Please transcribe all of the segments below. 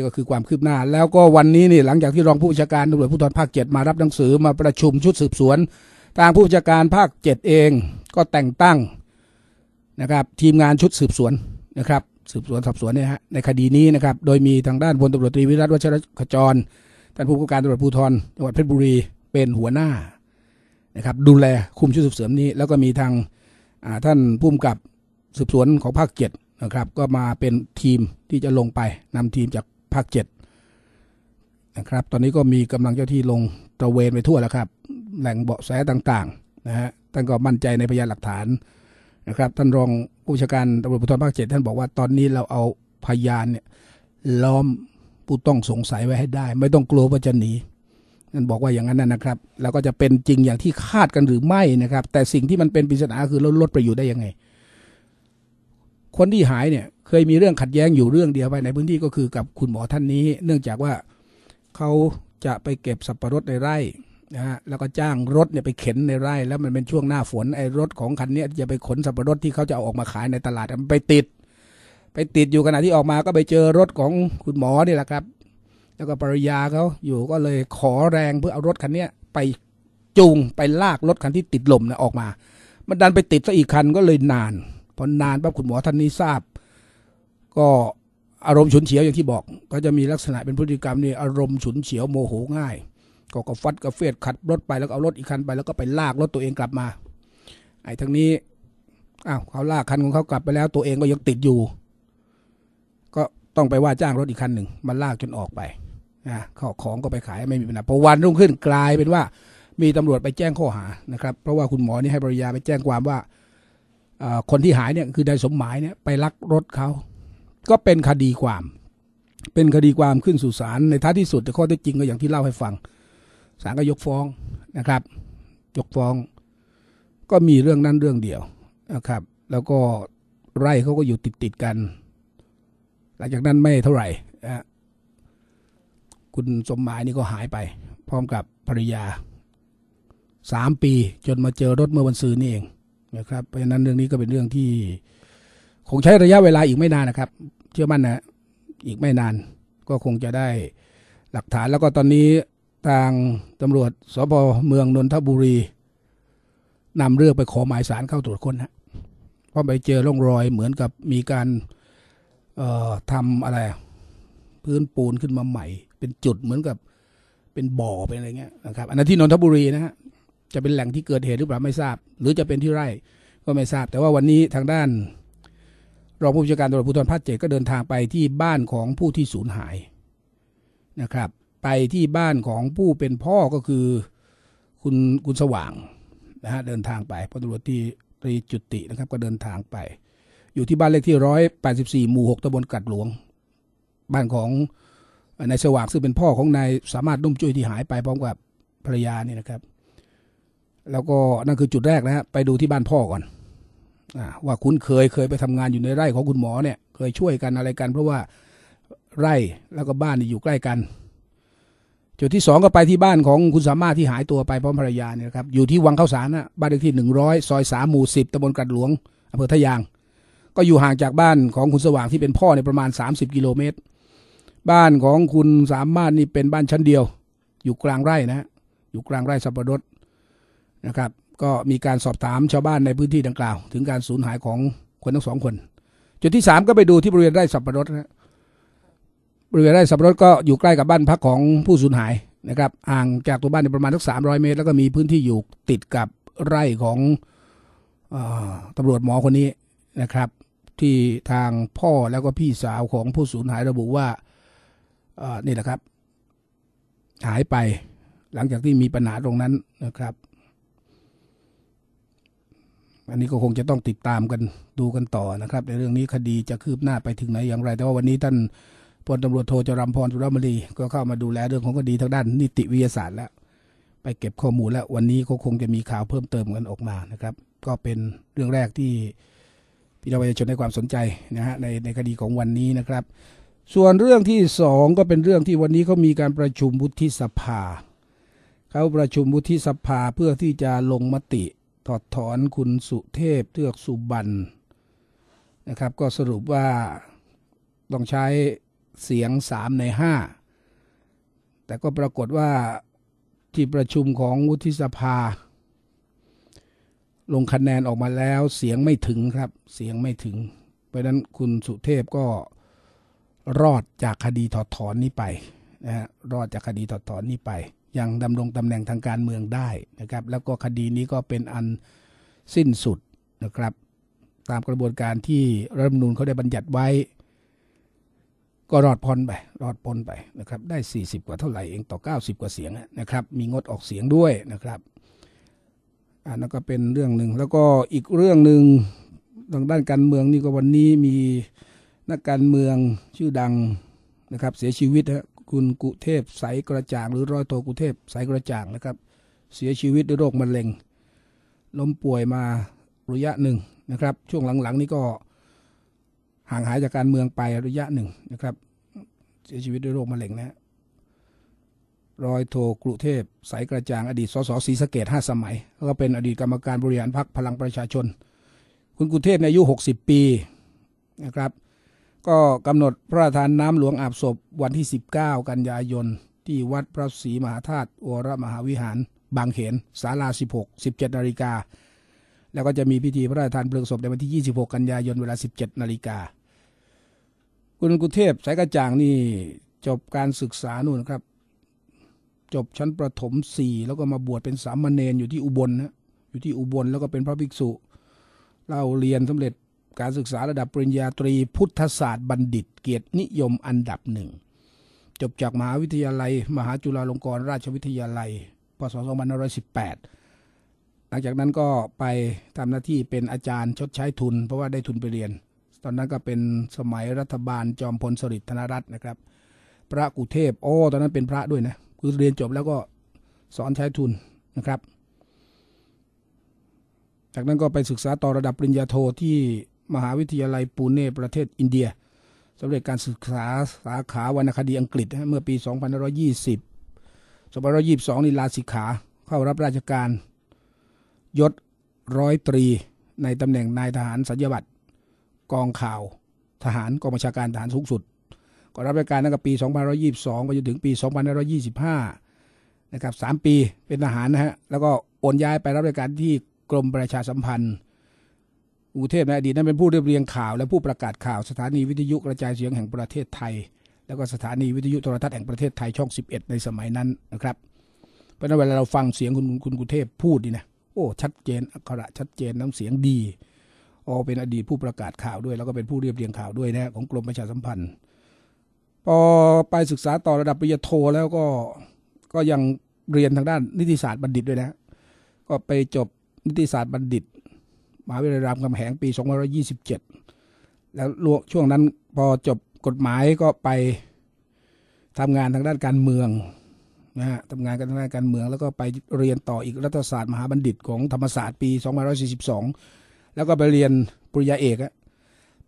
นี่ก็คือความคืบหน้า แล้วก็วันนี้นี่หลังจากที่รองผู้บัญชาการตำรวจภูธรภาคเจ็ดมารับหนังสือมาประชุมชุดสืบสวนทางผู้บัญชาการภาคเจ็ดเองก็แต่งตั้งนะครับทีมงานชุดสืบสวนนะครับสืบสวนสอบสวนเนี่ยฮะในคดีนี้นะครับโดยมีทางด้านพลตำรวจตรีวิรัตวัชรขจรท่านผู้กำกับการตำรวจภูธรจังหวัดเพชรบุรีเป็นหัวหน้านะครับดูแลคุมชุดสืบสวนนี้ แล้วก็มีทางท่านผู้กำกับสืบสวนของภาคเจ็ดนะครับก็มาเป็นทีมที่จะลงไปนำทีมจาก ภาคเจ็ดนะครับ ตอนนี้ก็มีกำลังเจ้าที่ลงตระเวนไปทั่วแล้วครับ แหล่งเบาะแสต่างๆนะฮะท่านก็มั่นใจในพยานหลักฐานนะครับท่านรองผู้ชาการตำรวจภูธรภาคเจ็ดท่านบอกว่าตอนนี้เราเอาพยานเนี่ยล้อมผู้ต้องสงสัยไว้ให้ได้ ไม่ต้องกลัวว่าจะหนีนั่นบอกว่าอย่างนั้นนะครับ แล้วก็จะเป็นจริงอย่างที่คาดกันหรือไม่นะครับ แต่สิ่งที่มันเป็นปริศนาคือลดลดประโยชน์ได้ยังไง คนที่หายเนี่ย เคยมีเรื่องขัดแย้งอยู่เรื่องเดียวไปในพื้นที่ก็คือกับคุณหมอท่านนี้ เนื่องจากว่าเขาจะไปเก็บสับปะรดในไร่นะฮะแล้วก็จ้างรถเนี่ยไปเข็นในไร่ แล้วมันเป็นช่วงหน้าฝนไอ้รถของคันนี้จะไปขนสับปะรดที่เขาจะเอาออกมาขายในตลาดมันไปติด ไปติดอยู่ขณะที่ออกมาก็ไปเจอรถของคุณหมอนี่แหละครับ แล้วก็ภรรยาเขาอยู่ก็เลยขอแรงเพื่อเอารถคันนี้ไปจูงไปลากรถคันที่ติดลมนี่ยออกมา มันดันไปติดซะอีกคันก็เลยนานพอนานปั๊บคุณหมอท่านนี้ทราบ ก็อารมณ์ฉุนเฉียวอย่างที่บอก ก็จะมีลักษณะเป็นพฤติกรรมนี่อารมณ์ฉุนเฉียวโมโหง่าย ก็ก็ฟัดกระเฟียดขัดรถไปแล้วเอารถอีกคันไปแล้วก็ไปลากรถตัวเองกลับมา ไอ้ทั้งนี้อ้าวเขาลากคันของเขากลับไปแล้วตัวเองก็ยังติดอยู่ ก็ต้องไปว่าจ้างรถอีกคันหนึ่งมาลากจนออกไปนะข้าของก็ไปขายไม่มีปัญหาพอวันรุ่งขึ้นกลายเป็นว่า มีตำรวจไปแจ้งข้อหานะครับ เพราะว่าคุณหมอนี่ให้ภรรยาไปแจ้งความว่าอ่อคนที่หายเนี่ยคือนายสมหมายเนี่ยไปลักรถเขา ก็เป็นคดีความ เป็นคดีความขึ้นสู่ศาลในท้ายที่สุดแต่ข้อเท็จจริงก็อย่างที่เล่าให้ฟังศาลก็ยกฟ้องนะครับ ยกฟ้อง ก็มีเรื่องนั้นเรื่องเดียวนะครับ แล้วก็ไร่เขาก็อยู่ติดติดกัน หลังจากนั้นไม่เท่าไหร่นะฮะคุณสมหมายนี่ก็หายไป พร้อมกับภรรยาสามปีจนมาเจอรถเมื่อวันซืนนี่เองนะครับ เพราะฉะนั้นเรื่องนี้ก็เป็นเรื่องที่ คงใช้ระยะเวลาอีกไม่นานนะครับ เชื่อมั่นนะอีกไม่นาน ก็คงจะได้หลักฐานแล้วก็ตอนนี้ทางตำรวจสพเมืองนนทบุรีนำเรื่องไปขอหมายสารเข้าตรวจค้นฮะเพราะไปเจอร่องรอยเหมือนกับมีการทำอะไร พื้นปูนขึ้นมาใหม่ เป็นจุดเหมือนกับเป็นบ่อเป็นอะไรเงี้ยนะครับ อันนั้นที่นนทบุรีนะฮะจะเป็นแหล่งที่เกิดเหตุหรือเปล่าไม่ทราบ หรือจะเป็นที่ไร่ก็ไม่ทราบ แต่ว่าวันนี้ทางด้าน รองผู้บัญชาการตำรวจภูธรภาคเจ็ดก็เดินทางไปที่บ้านของผู้ที่สูญหายนะครับ ไปที่บ้านของผู้เป็นพ่อก็คือคุณคุณสว่างนะฮะเดินทางไปพลตำรวจที่ตรีจุตินะครับ ก็เดินทางไป อยู่ที่บ้านเลขที่ร้อยแปดสิบสี่หมู่หกตำบลกัดหลวง บ้านของนายสว่างซึ่งเป็นพ่อของนายสามารถนุ่มจุ้ยที่หายไปพร้อมกับภรรยานี่นะครับ แล้วก็นั่นคือจุดแรกนะฮะไปดูที่บ้านพ่อก่อน ว่าคุ้นเคยเคยไปทำงานอยู่ในไร่ของคุณหมอเนี่ย เคยช่วยกันอะไรกัน เพราะว่าไร่แล้วก็บ้านนี่อยู่ใกล้กัน จุดที่สองก็ไปที่บ้านของคุณสามารถที่หายตัวไปพร้อมภรรยาเนี่ยครับอยู่ที่วังข้าวสารนะบ้านเลขที่หนึ่งร้อยซอยสามหมู่สิบตำบลกัดหลวงอำเภอทะยาง ก็อยู่ห่างจากบ้านของคุณสว่างที่เป็นพ่อในประมาณ30กิโลเมตร บ้านของคุณสามารถนี่เป็นบ้านชั้นเดียว อยู่กลางไร่นะอยู่กลางไร่สับปะรดนะครับ ก็มีการสอบถามชาวบ้านในพื้นที่ดังกล่าว ถึงการสูญหายของคนทั้งสองคน จุดที่สามก็ไปดูที่บริเวณไร่สับปะรดนะบริเวณไร่สับปะรดก็อยู่ใกล้กับบ้านพักของผู้สูญหายนะครับห่างจากตัวบ้านประมาณสักสามร้อยเมตร แล้วก็มีพื้นที่อยู่ติดกับไร่ของอตำรวจหมอคนนี้นะครับ ที่ทางพ่อแล้วก็พี่สาวของผู้สูญหายระบุว่านี่แหละครับ หายไปหลังจากที่มีปัญหาตรงนั้นนะครับ อันนี้ก็คงจะต้องติดตามกันดูกันต่อนะครับ ในเรื่องนี้คดีจะคืบหน้าไปถึงไหนอย่างไร แต่ว่าวันนี้ท่านพลตำรวจโทจรัมพรสุรมรีก็เข้ามาดูแลเรื่องของคดีทางด้านนิติวิทยาศาสตร์แล้ว ไปเก็บข้อมูลแล้ววันนี้ก็คงจะมีข่าวเพิ่มเติมกันออกมานะครับ ก็เป็นเรื่องแรกที่พี่น้องประชาชนให้ความสนใจนะฮะในในคดีของวันนี้นะครับ ส่วนเรื่องที่สองก็เป็นเรื่องที่วันนี้เขามีการประชุมวุฒิสภาเขาประชุมวุฒิสภาเพื่อที่จะลงมติ อดถอนคุณสุเทพเทือกสุบรรณนะครับ ก็สรุปว่าต้องใช้เสียงสามในห้าแต่ก็ปรากฏว่าที่ประชุมของวุฒิสภา ลงคะแนนออกมาแล้วเสียงไม่ถึงครับ เสียงไม่ถึง เพราะนั้นคุณสุเทพก็รอดจากคดีถอดถอนนี้ไปนะฮะรอดจากคดีถอดถอนนี้ไป ยังดำรงตำแหน่งทางการเมืองได้นะครับ แล้วก็คดีนี้ก็เป็นอันสิ้นสุดนะครับ ตามกระบวนการที่รัฐธรรมนูญเขาได้บัญญัติไว้ ก็รอดพ้นไปรอดพ้นไปนะครับ ได้ 40 กว่าเท่าไหร่เองต่อ 90 กว่าเสียงนะครับ มีงดออกเสียงด้วยนะครับอันนั้นก็เป็นเรื่องหนึ่งแล้วก็อีกเรื่องหนึ่งทางด้านการเมืองนี่ก็วันนี้มีนักการเมืองชื่อดังนะครับ เสียชีวิตฮะ คุณกุเทพใสกระจ่าง หรือร้อยโทกุเทพใสกระจ่างนะครับ เสียชีวิตด้วยโรคมะเร็ง ล้มป่วยมาระยะหนึ่งนะครับ ช่วงหลังๆ นี้ก็ห่างหายจากการเมืองไประยะหนึ่งนะครับ เสียชีวิตด้วยโรคมะเร็งนะรอยโทกรุเทพใสกระจ่างอดีตสสศรีสะเกดห้าสมัย แล้วก็เป็นอดีตกรรมการบริหารพรรคพลังประชาชน คุณกุเทพอายุ 60 ปีนะครับ ก็กำหนดพระราชทานน้ำหลวงอาบศพวันที่ 19 กันยายน ที่วัดพระศรีมหาธาตุวรมหาวิหาร บางเขนศาลา 16 17นาฬิกาแล้วก็จะมีพิธีพระราชทานเพลิงศพในวันที่ 26 กันยายนเวลา 17นาฬิกาคุณกุเทพสายกระจ่างนี่จบการศึกษานู่นครับ จบชั้นประถมสี่แล้วก็มาบวชเป็นสามเณรอยู่ที่อุบลนะอยู่ที่อุบลแล้วก็เป็นพระภิกษุเล่าเรียนสำเร็จ การศึกษาระดับปริญญาตรี พุทธศาสตร์บัณฑิต เกียรตินิยมอันดับหนึ่งจบจากมหาวิทยาลัย มหาจุฬาลงกรณราชวิทยาลัยพศ2518 หลังจากนั้นก็ไปทำหน้าที่เป็นอาจารย์ชดใช้ทุน เพราะว่าได้ทุนไปเรียน ตอนนั้นก็เป็นสมัยรัฐบาลจอมพลสฤษดิ์ธนรัตน์นะครับ พระกุเทพโอ้ตอนนั้นเป็นพระด้วยนะคือเรียนจบแล้วก็สอนใช้ทุนนะครับ จากนั้นก็ไปศึกษาต่อระดับปริญญาโทที่ มหาวิทยาลัยปูเน่ประเทศอินเดียสำเร็จการศึกษาสาขาวรรณคดีอังกฤษเมื่อปี 2520 2522 นี่ลาสิกขาเข้ารับราชการยศร้อยตรีในตำแหน่งนายทหารสัญญบัตรกองข่าวทหารกองบัญชาการทหารสูงสุด ก็รับราชการตั้งแต่ปี 2522 ไปจนถึงปี 2525 นะครับ 3 ปีเป็นทหารนะฮะ แล้วก็โอนย้ายไปรับราชการที่กรมประชาสัมพันธ์ อุเทพในอดีตนั้นเป็นผู้เรียบเรียงข่าวและผู้ประกาศข่าวสถานีวิทยุกระจายเสียงแห่งประเทศไทย แล้วก็สถานีวิทยุโทรทัศน์แห่งประเทศไทยช่อง 11 ในสมัยนั้นนะครับเพราะฉะนั้นเวลาเราฟังเสียงคุณคุณกุเทพพูดนี่นะโอ้ชัดเจนอักขระชัดเจนน้ำเสียงดีอ๋อเป็นอดีตผู้ประกาศข่าวด้วย แล้วก็เป็นผู้เรียบเรียงข่าวด้วยนะของกรมประชาสัมพันธ์พอไปศึกษาต่อระดับปริญญาโทแล้วก็ก็ยังเรียนทางด้านนิติศาสตร์บัณฑิตด้วยนะ ก็ไปจบนิติศาสตร์บัณฑิต มหาวิทยาลัยรามคำแหงปี 2527 แล้วช่วงนั้นพอจบกฎหมายก็ไปทำงานทางด้านการเมืองนะฮะทำงานกันทางด้านการเมือง แล้วก็ไปเรียนต่ออีกรัฐศาสตร์มหาบัณฑิตของธรรมศาสตร์ปี2542 แล้วก็ไปเรียนปริญญาเอกอะ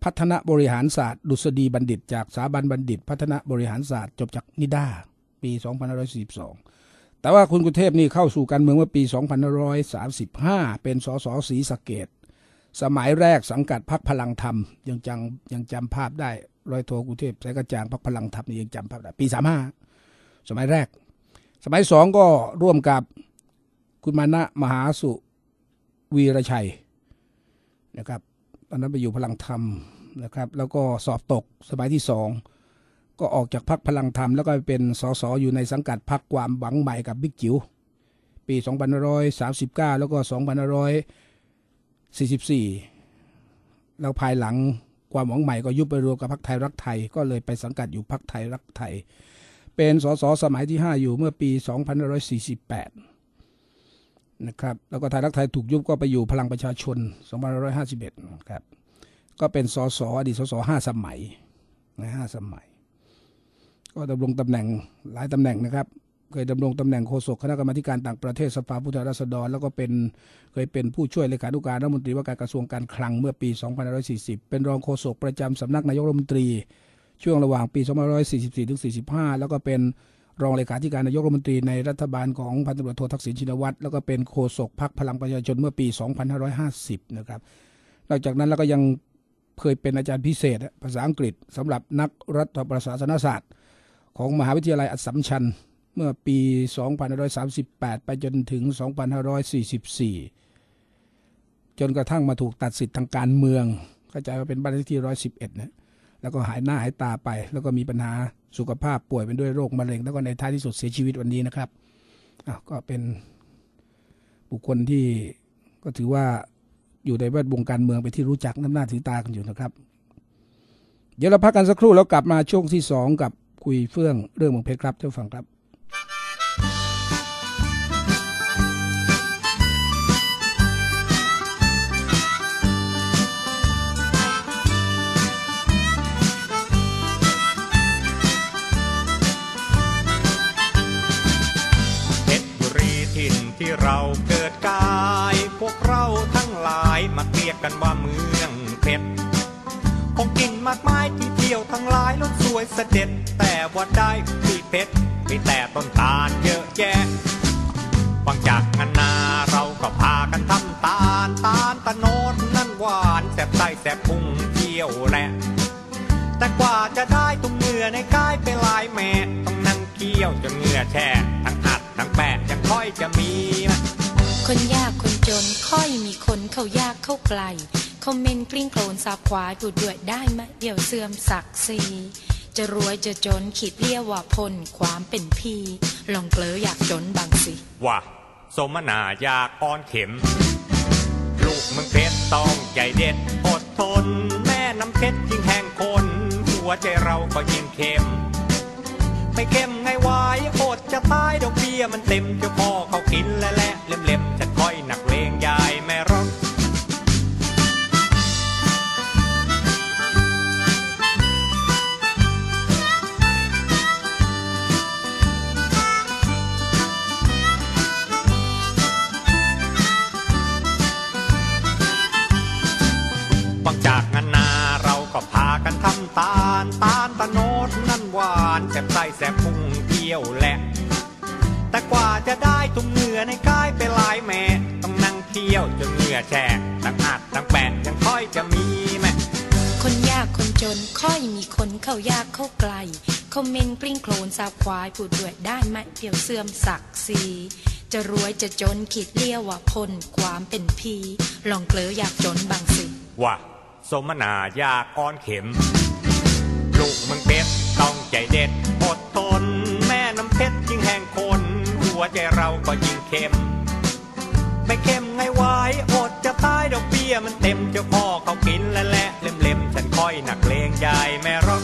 พัฒนาบริหารศาสตร์ ดุษฎีบัณฑิต จากสถาบันบัณฑิต พัฒนาบริหารศาสตร์จบจากนิด้าปี 2542 แต่ว่าคุณกุเทพนี่เข้าสู่การเมืองเมื่อปี 2535 เป็นสสศรีสะเกด สมัยแรกสังกัดพรรคพลังธรรม ยังจังยังจำภาพได้ร้อยโทกุเทพสายกระจางพรรคพลังธรรมนี่ยังจำภาพได้ปี35สมัยแรก สมัยสองก็ร่วมกับคุณมานะมหาสุวีรชัยนะครับตอนนั้นไปอยู่พลังธรรมนะครับ แล้วก็สอบตกสมัยที่สองก็ออกจากพรรคพลังธรรม แล้วก็เป็นสสอยู่ในสังกัดพรรคความหวังใหม่กับบิ๊กจิ๋วปี 2539 แล้วก็ 44 แล้วภายหลังความหวังใหม่ก็ยุบไปรวมกับพรรคไทยรักไทย ก็เลยไปสังกัดอยู่พรรคไทยรักไทย เป็นสสสมัยที่ 5 อยู่เมื่อปี 2548 นะครับ แล้วก็ไทยรักไทยถูกยุบก็ไปอยู่พลังประชาชน 2551 นะครับ ก็เป็นสสอดีตสสห้าสมัยนะห้าสมัย ก็ดำรงตำแหน่งหลายตำแหน่งนะครับ เคยดำรงตำแหน่งโฆษกคณะกรรมาการต่างประเทศสภาผู้แทนราษฎร แล้วก็เป็นเคยเป็นผู้ช่วยเลขานุการรัฐมนตรีว่าการกระทรวงการคลังเมื่อปี 2540 เป็นรองโฆษกประจำสำนักนายกรัฐมนตรี ช่วงระหว่างปี 2544ถึง45 แล้วก็เป็นรองเลขาธิการนายกรัฐมนตรีในรัฐบาลของพันตำรวจโททักษิณชินวัตรแล้วก็เป็นโฆษกพรรคพลังประชาชนเมื่อปี 2550 นะครับ นอกจากนั้นแล้วก็ยังเคยเป็นอาจารย์พิเศษภาษาอังกฤษสำหรับนักรัฐประศาสนศาสตร์ ของมหาวิทยาลัยอัสสัมชัญ เมื่อปี 2538 ไปจนถึง 2544 จนกระทั่งมาถูกตัดสิทธิ์ทางการเมืองเข้าใจว่าเป็นบ้านเลขที่ 111 นะ แล้วก็หายหน้าหายตาไป แล้วก็มีปัญหาสุขภาพป่วยเป็นด้วยโรคมะเร็ง แล้วก็ในท้ายที่สุดเสียชีวิตวันนี้นะครับอ้าวก็เป็นบุคคลที่ก็ถือว่าอยู่ในแวดวงการเมืองไปที่รู้จักน้ำหน้าถือตากันอยู่นะครับ เดี๋ยวเราพักกันสักครู่แล้วกลับมาช่วงที่สองกับคุยเฟื่องเรื่องเมืองเพชรครับท่านฟังครับ เราเกิดกาย พวกเราทั้งหลายมาเรียกกันว่าเมืองเพชรของกินมากมายที่เที่ยวทั้งหลายล้นสวยเสด็จ แต่ว่าได้ที่เพชรมีแต่ต้นตาลเยอะแยะฟังจากงานนาเราก็พากันทำตาลตาลตะโนดนั่นหวานแสบไส้แสบพุงเที่ยวแหละแต่กว่าจะได้ตุ้มเหงื่อในกายไปลายแม่ต้องนั่งเคี่ยวจนเหงื่อแช่ทั้งอัดทั้งแปะ ค่อยจะมีนะคนยากคนจนค่อยมีคนเข้ายากเข้าไกล คอมเมนต์กลิ้งโคลนสาบควายปูดด้วยได้ไหมเดี๋ยวเสื่อมศักดิ์ศรีจะรวยจะจนขีดเรียกว่าพลความเป็นพี่ ลองเกลออยากจนบางสิ ว่า สมนาอยากอ่อนเข็ม ลูกเมึงเพชรต้องใจเด็ดอดทน แม่น้ำเพชรยิ่งแห้งคน หัวใจเราก็ยิ่งเค็ม ไม่เข้มไงวายอดจะตายดอกเบี้ยมันเต็มเจ้าพ่อเขากินและแหละเล็มๆจะค่อยหนัก จะมีแม่คนยากคนจนค่อยมีคนเข้ายากเข้าไกลคอมเมนต์กลิ้งโคลนสาบควายพูดด้วยได้ไหมเดี๋ยวเสื่อมศักดิ์ศรีจะรวยจะจนขีดเรียกว่าพลความเป็นพี่ลองเกลออยากจนบางสิว่าสมนาอยากอ่อนเข็ม ลูกมึงเพชรต้องใจเด็ดอดทน แม่น้ำเพชรยิ่งแห้งคน หัวใจเราก็ยิ่งเค็มไม่เค็มไงวายอด จะตายดอกเบี้ยมันเต็มเจ้าพ่อเขากินและแหละเล่มๆฉันค่อยหนักเลงยายแม่ร้อง